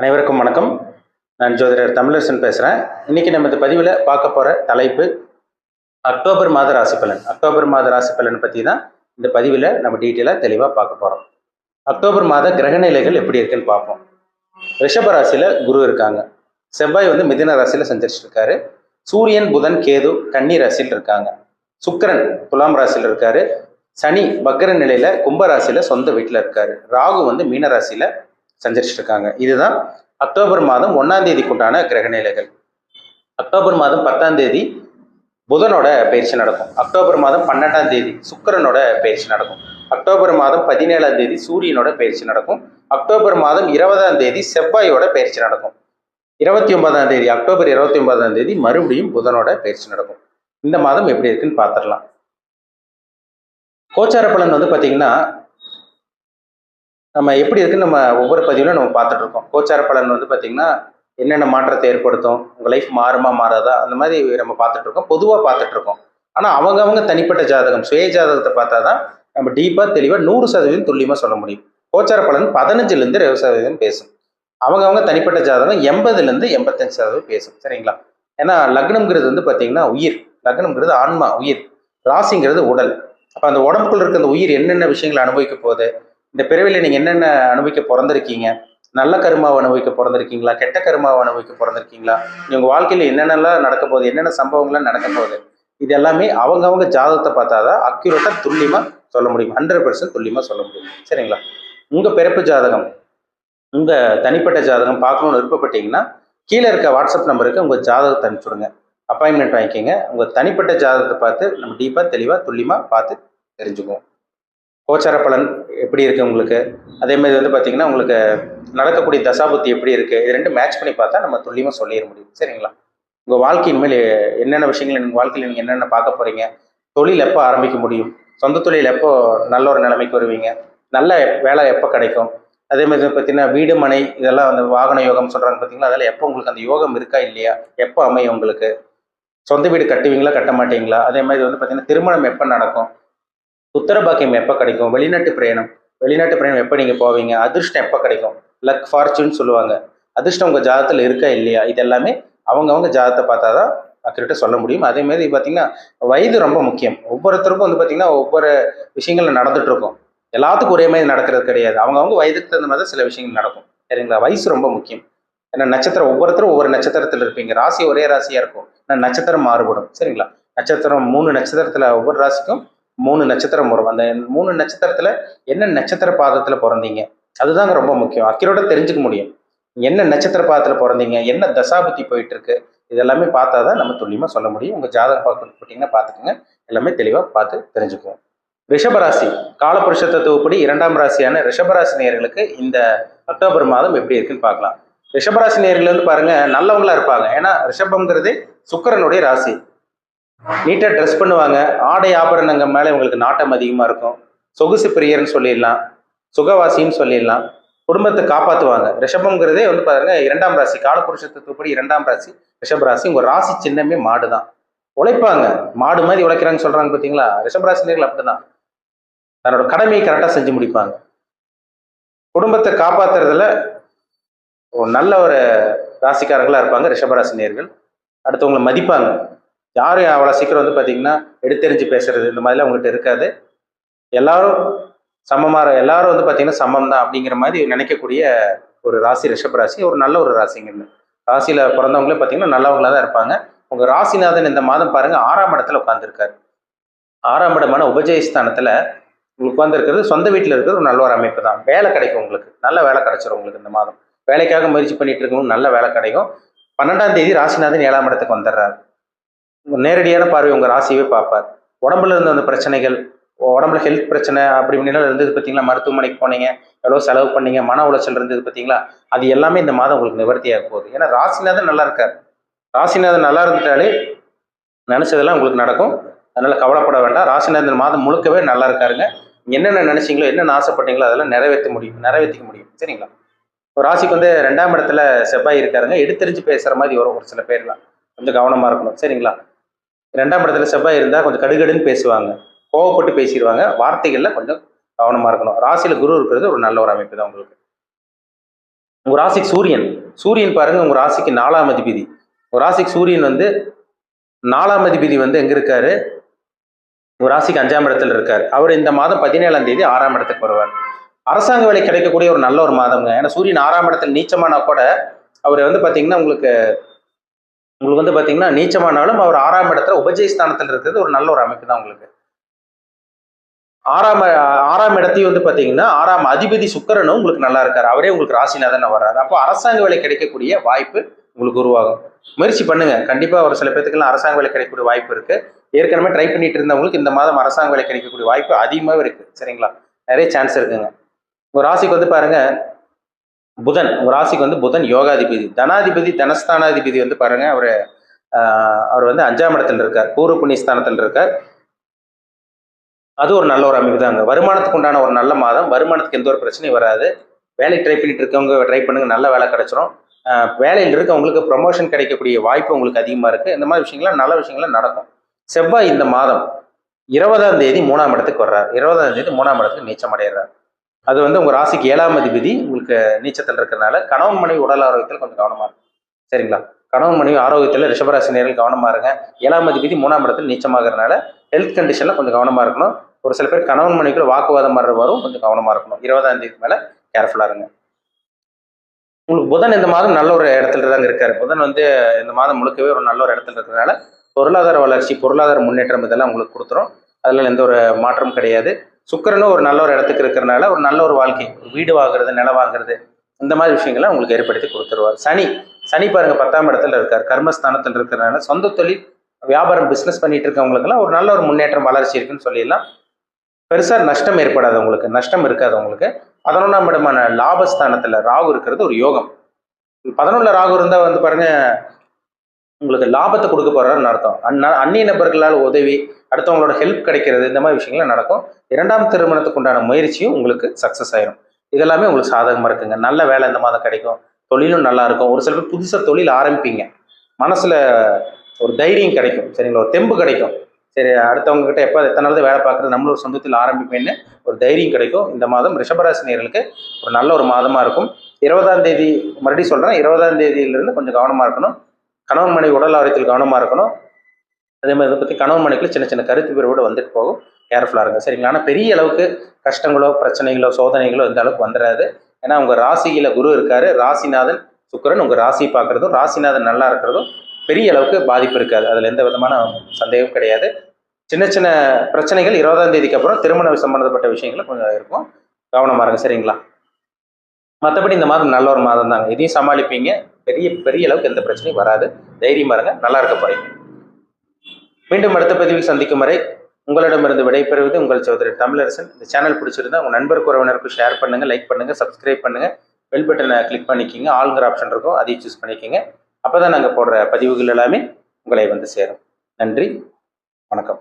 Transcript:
அனைவருக்கும் வணக்கம். நான் ஜோதிடர் தமிழரசன் பேசுகிறேன் இன்னைக்கு நம்ம இந்த பதிவில் பார்க்க போகிற தலைப்பு அக்டோபர் மாத ராசி பலன். அக்டோபர் மாத ராசி பலன் பற்றி தான் இந்த பதிவில் நம்ம டீட்டெயிலாக தெளிவாக பார்க்க போகிறோம் அக்டோபர் மாத கிரகநிலைகள் எப்படி இருக்குன்னு பார்ப்போம். ரிஷப ராசியில் குரு இருக்காங்க. செவ்வாய் வந்து மிதின ராசியில் சஞ்சரிச்சிட்டு இருக்காரு சூரியன் புதன் கேது கன்னி ராசியில் இருக்காங்க. சுக்கிரன் துலாம் ராசியில் இருக்காரு. சனி பக்ர நிலையில கும்பராசியில சொந்த வீட்டில் இருக்காரு. ராகு வந்து மீனராசியில சஞ்சரிச்சிட்டு இருக்காங்க இதுதான் அக்டோபர் மாதம் ஒன்னாம் தேதிக்குண்டான உண்டான கிரகநிலைகள் அக்டோபர் மாதம் பத்தாம் தேதி புதனோட பயிற்சி நடக்கும். அக்டோபர் மாதம் பன்னெண்டாம் தேதி சுக்கிரனோட பயிற்சி நடக்கும். அக்டோபர் மாதம் பதினேழாம் தேதி சூரியனோட பயிற்சி நடக்கும். அக்டோபர் மாதம் இருபதாம் தேதி செவ்வாயோட பயிற்சி நடக்கும். இருபத்தி ஒன்பதாம் தேதி அக்டோபர் இருபத்தி ஒன்பதாம் தேதி மறுபடியும் புதனோட பயிற்சி நடக்கும். இந்த மாதம் எப்படி இருக்குன்னு பார்த்துடலாம். கோச்சார பலன் வந்து பார்த்தீங்கன்னா நம்ம எப்படி இருக்குன்னு நம்ம ஒவ்வொரு பதிவிலும் நம்ம பார்த்துட்டு இருக்கோம் கோச்சார பலன் வந்து பார்த்தீங்கன்னா என்னென்ன மாற்றத்தை ஏற்படுத்தும் உங்கள் லைஃப் மாறுமா மாறாதா அந்த மாதிரி நம்ம பார்த்துட்டு இருக்கோம் பொதுவாக பார்த்துட்டு இருக்கோம் ஆனால் அவங்கவங்க தனிப்பட்ட ஜாதகம் சுய ஜாதகத்தை பார்த்தா தான் நம்ம டீப்பாக தெளிவாக நூறு சதவீதம் துல்லியமாக சொல்ல முடியும். கோச்சார பலன் பதினஞ்சுலேருந்து இருபது சதவீதம் பேசும். அவங்கவங்க தனிப்பட்ட ஜாதகம் எண்பதுலேருந்து எண்பத்தஞ்சு சதவீதம் பேசும். சரிங்களா? ஏன்னா லக்னம்ங்கிறது வந்து பார்த்தீங்கன்னா உயிர். லக்னம்ங்கிறது ஆன்மா உயிர். ராசிங்கிறது உடல். அப்போ அந்த உடம்புக்குள்ள இருக்க அந்த உயிர் என்னென்ன விஷயங்களை அனுபவிக்க போகுது? இந்த பிறவில நீங்கள் என்னென்ன அனுபவிக்க பிறந்திருக்கீங்க? நல்ல கருமாவை அனுபவிக்க பிறந்திருக்கீங்களா? கெட்ட கருமாவை அனுபவிக்க பிறந்திருக்கீங்களா? உங்கள் வாழ்க்கையில் என்னென்னலாம் நடக்க போகுது? என்னென்ன சம்பவங்கள்லாம் நடக்க போகுது? இது எல்லாமே அவங்கவங்க ஜாதகத்தை பார்த்தா தான் அக்யூரேட்டாக துல்லியமாக சொல்ல முடியும். ஹண்ட்ரட் பர்சன்ட் துல்லியமாக சொல்ல முடியும். சரிங்களா? உங்கள் பிறப்பு ஜாதகம் உங்கள் தனிப்பட்ட ஜாதகம் பார்க்கணும்னு விருப்பப்பட்டீங்கன்னா கீழே இருக்க வாட்ஸ்அப் நம்பருக்கு உங்கள் ஜாதகத்தை அனுப்பிச்சுடுங்க. அப்பாயின்மெண்ட் வாங்கிக்கோங்க. உங்கள் தனிப்பட்ட ஜாதகத்தை பார்த்து நம்ம டீப்பாக தெளிவாக துல்லியமாக பார்த்து தெரிஞ்சுக்குவோம். கோச்சார பலன் எப்படி இருக்குது உங்களுக்கு? அதே மாதிரி வந்து பார்த்தீங்கன்னா உங்களுக்கு நடக்கக்கூடிய தசாபுத்தி எப்படி இருக்குது இது ரெண்டும் மேட்ச் பண்ணி பார்த்தா நம்ம துல்லியமாக சொல்லிட முடியும். சரிங்களா? உங்கள் வாழ்க்கையின் மேலே என்னென்ன விஷயங்கள் நீங்கள் வாழ்க்கையில் நீங்கள் என்னென்ன பார்க்க போகிறீங்க தொழில் எப்போ ஆரம்பிக்க முடியும்? சொந்த தொழில் எப்போ நல்ல ஒரு நிலைமைக்கு வருவீங்க? நல்ல வேலை எப்போ கிடைக்கும்? அதே மாதிரி வந்து பார்த்தீங்கன்னா வீடு மனை இதெல்லாம் அந்த வாகன யோகம் சொல்கிறாங்க பார்த்தீங்களா அதில் எப்போ உங்களுக்கு அந்த யோகம் இருக்கா இல்லையா? எப்போ அமையும் உங்களுக்கு? சொந்த வீடு கட்டுவீங்களா கட்ட மாட்டீங்களா? அதே மாதிரி வந்து பார்த்தீங்கன்னா திருமணம் எப்போ நடக்கும்? உத்தரபாக்கியம் எப்போ கிடைக்கும்? வெளிநாட்டு பிரயாணம். வெளிநாட்டு பிரயாணம் எப்போ நீங்கள் போவீங்க? அதிர்ஷ்டம் எப்போ கிடைக்கும்? லக் ஃபார்ச்சூன் சொல்லுவாங்க. அதிர்ஷ்டம் உங்கள் ஜாதகத்தில் இருக்கா இல்லையா? இது எல்லாமே அவங்கவுங்க ஜாதத்தை பார்த்தா தான் அக்யூரேட்டாக சொல்ல முடியும். அதே மாதிரி பார்த்தீங்கன்னா வயது ரொம்ப முக்கியம். ஒவ்வொருத்தருக்கும் வந்து பார்த்தீங்கன்னா ஒவ்வொரு விஷயங்கள் நடந்துட்டு இருக்கும் எல்லாத்துக்கும் ஒரே மாதிரி நடக்கிறது கிடையாது. அவங்கவுங்க வயதுக்கு தகுந்த மாதிரி தான் சில விஷயங்கள் நடக்கும். சரிங்களா? வயசு ரொம்ப முக்கியம். ஏன்னா நட்சத்திரம் ஒவ்வொருத்தரும் ஒவ்வொரு நட்சத்திரத்தில் இருப்பீங்க. ராசி ஒரே ராசியாக இருக்கும். ஆனால் நட்சத்திரம் மாறுபடும். சரிங்களா? நட்சத்திரம் மூணு நட்சத்திரத்தில் ஒவ்வொரு ராசிக்கும் மூணு நட்சத்திரம் வரும். அந்த மூணு நட்சத்திரத்தில் என்ன நட்சத்திர பாதத்தில் பிறந்தீங்க? அதுதாங்க ரொம்ப முக்கியம். அக்கியோட தெரிஞ்சுக்க முடியும். என்ன நட்சத்திர பாதத்தில் பிறந்தீங்க? என்ன தசாபுத்தி போயிட்டு இருக்கு இதெல்லாமே பார்த்தா தான் நம்ம துல்லியமாக சொல்ல முடியும். உங்கள் ஜாதகம் பார்க்க போட்டிங்கன்னா பார்த்துக்கோங்க. எல்லாமே தெளிவாக பார்த்து தெரிஞ்சுக்குவோம். ரிஷபராசி. காலபுருஷ தத்துவப்படி இரண்டாம் ராசியான ரிஷபராசி நேயர்களுக்கு இந்த அக்டோபர் மாதம் எப்படி இருக்குன்னு பார்க்கலாம். ரிஷபராசி நேர்கள் வந்து பாருங்க நல்லவங்களா இருப்பாங்க. ஏன்னா ரிஷபம்ங்கிறது சுக்கரனுடைய ராசி. நீட்டாக ட்ரெஸ் பண்ணுவாங்க. ஆடை ஆபரணங்கள் மேலே உங்களுக்கு நாட்டம் அதிகமாக இருக்கும். சொகுசு பிரியர்னு சொல்லிடலாம். சுகவாசின்னு சொல்லிடலாம். குடும்பத்தை காப்பாற்றுவாங்க ரிஷபம்ங்கிறதே வந்து பாருங்க இரண்டாம் ராசி. காலபுருஷ தத்துவப்படி இரண்டாம் ராசி ரிஷப ராசி. உங்கள் ராசி சின்னமே மாடு தான் உழைப்பாங்க. மாடு மாதிரி உழைக்கிறாங்க சொல்கிறாங்க பார்த்தீங்களா ரிஷபராசினியர்கள் அப்படிதான். தன்னோட கடமையை கரெக்டாக செஞ்சு முடிப்பாங்க. குடும்பத்தை காப்பாத்துறதுல ஒரு நல்ல ஒரு ராசிக்காரர்களாக இருப்பாங்க ரிஷபராசி நேர்கள். அடுத்தவங்களை மதிப்பாங்க. யாரும் அவ்வளோ சீக்கிரம் வந்து பார்த்தீங்கன்னா எடுத்தெறிஞ்சு பேசுறது இந்த மாதிரிலாம் அவங்ககிட்ட இருக்காது. எல்லாரும் சமமாக எல்லாரும் வந்து பார்த்தீங்கன்னா சமம் தான் அப்படிங்கிற மாதிரி நினைக்கக்கூடிய ஒரு ராசி ரிஷப் ராசி ஒரு நல்ல ஒரு ராசிங்க. ராசியில் பிறந்தவங்களே பார்த்தீங்கன்னா நல்லவங்களாக தான் இருப்பாங்க. உங்கள் ராசிநாதன் இந்த மாதம் பாருங்கள் ஆறாம் இடத்துல உட்காந்துருக்காரு ஆறாம் இடமான உபஜயஸ்தானத்தில் உட்காந்துருக்கிறது சொந்த வீட்டில் இருக்கிறது ஒரு நல்ல ஒரு அமைப்பு தான். வேலை கிடைக்கும் உங்களுக்கு. நல்ல வேலை கிடைச்சிரும் உங்களுக்கு இந்த மாதம். வேலைக்காக முயற்சி பண்ணிட்டு இருக்கவங்க நல்ல வேலை கிடைக்கும். பன்னெண்டாம் தேதி ராசிநாதன் ஏழாம் இடத்துக்கு வந்துடுறாரு. நேரடியான பார்வை உங்கள் ராசியவே பார்ப்பார். உடம்புல இருந்த அந்த பிரச்சனைகள் உடம்புல ஹெல்த் பிரச்சனை அப்படி இப்படின்னா இருந்தது பார்த்தீங்களா? மருத்துவமனைக்கு போனீங்க எவ்வளோ செலவு பண்ணீங்க மன உளைச்சல் இருந்தது பார்த்தீங்களா? அது எல்லாமே இந்த மாதம் உங்களுக்கு நிவர்த்தியாக போகுது. ஏன்னா ராசிநாதன் நல்லா இருக்கார். ராசிநாதன் நல்லா இருந்துட்டாலே நினச்சதெல்லாம் உங்களுக்கு நடக்கும். அதனால் கவலைப்பட வேண்டாம். ராசிநாதன் மாதம் முழுக்கவே நல்லா இருக்காருங்க. என்னென்ன நினச்சிங்களோ என்னென்ன ஆசைப்பட்டீங்களோ அதெல்லாம் நிறைவேற்ற முடியும். நிறைவேற்றிக்க முடியும். சரிங்களா? ஒரு ராசிக்கு வந்து ரெண்டாம் இடத்துல செவ்வாய் இருக்காருங்க. எடுத்தறிஞ்சு பேசுகிற மாதிரி வரும் ஒரு சில பேர்லாம். கொஞ்சம் கவனமாக இருக்கணும். சரிங்களா? ரெண்டாம் இடத்துல செவ்வாய் இருந்தால் கொஞ்சம் கடுகடுன்னு பேசுவாங்க. கோவப்பட்டு பேசிடுவாங்க. வார்த்தைகளில் கொஞ்சம் கவனமாக இருக்கணும். ராசியில் குரு இருக்கிறது ஒரு நல்ல ஒரு அமைப்பு தான் உங்களுக்கு. உங்கள் ராசிக்கு சூரியன். சூரியன் பாருங்கள் உங்கள் ராசிக்கு நாலாம் அதிபதி. உங்கள் ராசிக்கு சூரியன் வந்து நாலாம் அதிபதி வந்து எங்கே இருக்காரு? உங்கள் ராசிக்கு அஞ்சாம் இடத்துல இருக்கார். அவர் இந்த மாதம் பதினேழாம் தேதி ஆறாம் இடத்துக்கு வருவார். அரசாங்க வேலை கிடைக்கக்கூடிய ஒரு நல்ல ஒரு மாதம்ங்க. ஏன்னா சூரியன் ஆறாம் இடத்துல நீச்சமானா கூட அவர் வந்து பார்த்தீங்கன்னா உங்களுக்கு உங்களுக்கு வந்து பார்த்தீங்கன்னா நீச்சமானாலும் அவர் ஆறாம் இடத்துல உபஜய ஸ்தானத்தில் இருக்கிறது ஒரு நல்ல ஒரு அமைப்பு தான் உங்களுக்கு. ஆறாம் ஆறாம் இடத்தையும் வந்து பார்த்தீங்கன்னா ஆறாம் அதிபதி சுக்கரனும் உங்களுக்கு நல்லா இருக்காரு. அவரே உங்களுக்கு ராசிநாதன் வர்றாரு. அப்போ அரசாங்க வேலை கிடைக்கக்கூடிய வாய்ப்பு உங்களுக்கு உருவாகும். முயற்சி பண்ணுங்க. கண்டிப்பாக ஒரு சில பேத்துக்கெல்லாம் அரசாங்க வேலை கிடைக்கக்கூடிய வாய்ப்பு இருக்கு. ஏற்கனவே ட்ரை பண்ணிட்டு இருந்தவங்களுக்கு இந்த மாதம் அரசாங்க வேலை கிடைக்கக்கூடிய வாய்ப்பு அதிகமாகவே இருக்கு. சரிங்களா? நிறைய சான்ஸ் இருக்குங்க. உங்கள் ராசிக்கு வந்து பாருங்க புதன் ராசிக்கு வந்து புதன் யோகாதிபதி. தனாதிபதி தனஸ்தானாதிபதி வந்து பாருங்க அவர் அவர் வந்து அஞ்சாம் இடத்துல இருக்கார். பூர்வ புண்ணியஸ்தானத்தில் இருக்கார். அது ஒரு நல்ல ஒரு அமைப்பு தாங்க. வருமானத்துக்கு உண்டான ஒரு நல்ல மாதம். வருமானத்துக்கு எந்த ஒரு பிரச்சனையும் வராது. வேலைக்கு ட்ரை பண்ணிட்டு இருக்கவங்க ட்ரை பண்ணுங்க. நல்ல வேலை கிடைச்சிரும். ஆஹ் வேலையில் இருக்கவங்களுக்கு ப்ரொமோஷன் கிடைக்கக்கூடிய வாய்ப்பு உங்களுக்கு அதிகமாக இருக்கு. இந்த மாதிரி விஷயங்கள்லாம் நல்ல விஷயங்கள்லாம் நடக்கும். செவ்வாய் இந்த மாதம் இருபதாம் தேதி மூணாம் இடத்துக்கு வர்றார். இருபதாம் தேதி மூணாம் இடத்துக்கு நீச்சம் அடைகிறார் அது வந்து உங்கள் ராசிக்கு ஏழாம் அதிபதி உங்களுக்கு நீச்சத்தில் இருக்கிறனால கணவன் மனைவி உடல் ஆரோக்கியத்தில் கொஞ்சம் கவனமாக இருக்கும் சரிங்களா? கணவன் மனைவி ஆரோக்கியத்தில் ரிஷபராசி நேரில் கவனமாக இருங்க. ஏழாம் அதிபதி மூணாம் இடத்துல நீச்சமாகறதுனால ஹெல்த் கண்டிஷனில் கொஞ்சம் கவனமாக இருக்கணும். ஒரு சில பேர் கணவன் மனைவிக்குள்ள வாக்குவாதம் மாதிரி வரும் கொஞ்சம் கவனமாக இருக்கணும். இருபதாம் தேதி மேலே கேர்ஃபுல்லாக இருங்க. உங்களுக்கு புதன் இந்த மாதம் நல்ல ஒரு இடத்துல தாங்க இருக்காரு. புதன் வந்து இந்த மாதம் முழுக்கவே ஒரு நல்ல ஒரு இடத்துல இருக்கிறதுனால பொருளாதார வளர்ச்சி பொருளாதார முன்னேற்றம் இதெல்லாம் உங்களுக்கு கொடுத்துரும். அதில் எந்த ஒரு மாற்றமும் கிடையாது. சுக்கரனும் ஒரு நல்ல ஒரு இடத்துக்கு இருக்கிறனால ஒரு நல்ல ஒரு வாழ்க்கை வீடு வாங்குறது நிலம் வாங்குறது இந்த மாதிரி விஷயங்களை உங்களுக்கு ஏற்படுத்தி கொடுத்துருவார். சனி சனி பாருங்க பத்தாம் இடத்துல இருக்கார். கர்மஸ்தானத்தில் இருக்கிறனால சொந்த தொழில் வியாபாரம் பிஸ்னஸ் பண்ணிட்டு இருக்கவங்களுக்கெல்லாம் ஒரு நல்ல ஒரு முன்னேற்றம் வளர்ச்சி இருக்குன்னு சொல்லிடலாம். பெருசாக நஷ்டம் ஏற்படாது உங்களுக்கு நஷ்டம் இருக்காது உங்களுக்கு பதினொன்றாம் இடமான லாபஸ்தானத்தில் ராகு இருக்கிறது ஒரு யோகம். பதினொன்றில் ராகு இருந்தால் வந்து பாருங்க உங்களுக்கு லாபத்தை கொடுக்க போறாருன்னு அர்த்தம். அண்ணா அந்நிய நபர்களால் உதவி அடுத்தவங்களோட ஹெல்ப் கிடைக்கிறது இந்த மாதிரி விஷயங்கள்லாம் நடக்கும். இரண்டாம் திருமணத்துக்கு உண்டான முயற்சியும் உங்களுக்கு சக்ஸஸ் ஆயிரும். இதெல்லாமே உங்களுக்கு சாதகமாக இருக்குங்க. நல்ல வேலை இந்த மாதம் கிடைக்கும். தொழிலும் நல்லா இருக்கும். ஒரு சில பேர் புதுசாக தொழில் ஆரம்பிப்பீங்க. மனசில் ஒரு தைரியம் கிடைக்கும். சரிங்களா? ஒரு தெம்பு கிடைக்கும். சரி அடுத்தவங்க கிட்ட எப்போ எத்தனை நாள் வேலை பார்க்குறது நம்மளோட சொந்தத்தில் ஆரம்பிப்பேன்னு ஒரு தைரியம் கிடைக்கும். இந்த மாதம் ரிஷபராசினியர்களுக்கு ஒரு நல்ல ஒரு மாதமாக இருக்கும். இருபதாம் தேதி மறுபடியும் சொல்கிறேன் இருபதாம் தேதியிலிருந்து கொஞ்சம் கவனமாக இருக்கணும். கணவன் மனைவி உடல் ஆரோக்கியத்தில் கவனமாக இருக்கணும். அதே மாதிரி இதை பற்றி கணவன் மனைக்குள்ள சின்ன சின்ன கருத்து பிரிவோடு வந்துட்டு போகும். கேர்ஃபுல்லாக இருங்க. சரிங்களா? ஆனால் பெரிய அளவுக்கு கஷ்டங்களோ பிரச்சனைகளோ சோதனைகளோ இந்த அளவுக்கு வந்துடாது. ஏன்னா உங்கள் ராசியில் குரு இருக்காரு. ராசிநாதன் சுக்கிரன் உங்கள் ராசி பார்க்குறதும் ராசிநாதன் நல்லா இருக்கிறதும் பெரிய அளவுக்கு பாதிப்பு இருக்காது. அதில் எந்த விதமான சந்தேகம் கிடையாது. சின்ன சின்ன பிரச்சனைகள் இருபதாம் தேதிக்கு அப்புறம் திருமண சம்பந்தப்பட்ட விஷயங்கள் கொஞ்சம் இருக்கும். கவனமாக இருங்க. சரிங்களா? மற்றபடி இந்த மாதம் நல்ல ஒரு மாதம் தாங்க. இதையும் சமாளிப்பீங்க. பெரிய பெரிய அளவுக்கு எந்த பிரச்சனையும் வராது. தைரியமா இருங்க. நல்லா இருக்க போறீங்க. மீண்டும் அடுத்த பதிவில் சந்திக்கும் வரை உங்களிடமிருந்து விடைபெறுவது உங்கள் சகோதரி தமிழரசன். இந்த சேனல் பிடிச்சிருந்தா உங்கள் நண்பருக்கு உறவினருக்கு ஷேர் பண்ணுங்க லைக் பண்ணுங்க சப்ஸ்கிரைப் பண்ணுங்க. பெல் பட்டனை கிளிக் பண்ணிக்கிங்க. ஆளுங்கிற ஆப்ஷன் இருக்கும். அதையும் சூஸ் பண்ணிக்கிங்க. அப்பதான் நாங்கள் போடுற பதிவுகள் எல்லாமே உங்களை வந்து சேரும். நன்றி. வணக்கம்.